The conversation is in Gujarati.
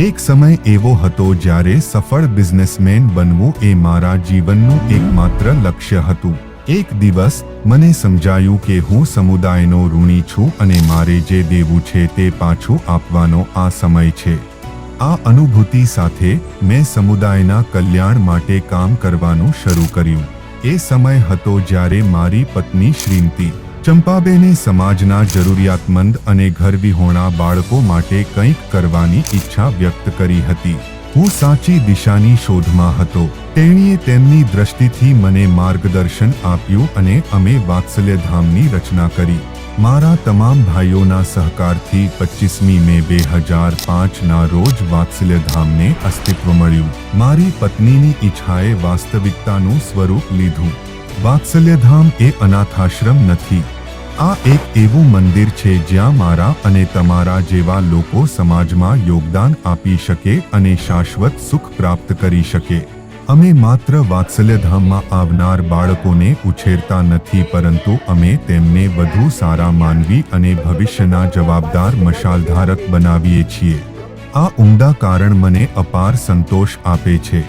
એક સમય એવો હતો જ્યારે સફળ બિઝનેસમેન બનવું એ મારા જીવનનું એકમાત્ર લક્ષ્ય હતું. એક દિવસ મને સમજાયું કે હું સમુદાયનો ઋણી છું અને મારે જે દેવું છે તે પાછું આપવાનો આ સમય છે. આ અનુભૂતિ સાથે મેં સમુદાયના કલ્યાણ માટે કામ કરવાનું શરૂ કર્યું. એ સમય હતો જ્યારે મારી પત્ની શ્રીમતી ચંપાબેને સમાજના જરૂરિયાતમંદ અને ઘરવિહોણા બાળકો માટે કંઈક કરવાની ઈચ્છા વ્યક્ત કરી હતી. હું સાચી દિશાની શોધમાં હતો. તેણીએ તેમની દ્રષ્ટિથી મને માર્ગદર્શન આપ્યું અને અમે વાત્સલ્યધામની રચના કરી. મારા તમામ ભાઈઓના સહકારથી પચીસમી મે બે હજાર પાંચના રોજ વાત્સલ્યધામને અસ્તિત્વ મળ્યું. મારી પત્નીની ઈચ્છાએ વાસ્તવિકતાનું સ્વરૂપ લીધું. વાત્સલ્યધામ એ અનાથાશ્રમ નથી. આ એક એવું મંદિર છે જ્યાં મારા અને તમારા જેવા લોકો સમાજમાં યોગદાન આપી શકે અને શાશ્વત સુખ પ્રાપ્ત કરી શકે. અમે માત્ર વાત્સલ્યધામમાં આવનાર બાળકોને ઉછેરતા નથી, પરંતુ અમે તેમને વધુ સારા માનવી અને ભવિષ્યના જવાબદાર મશાલધારક બનાવીએ છીએ. આ ઉમદા કારણ મને અપાર સંતોષ આપે છે.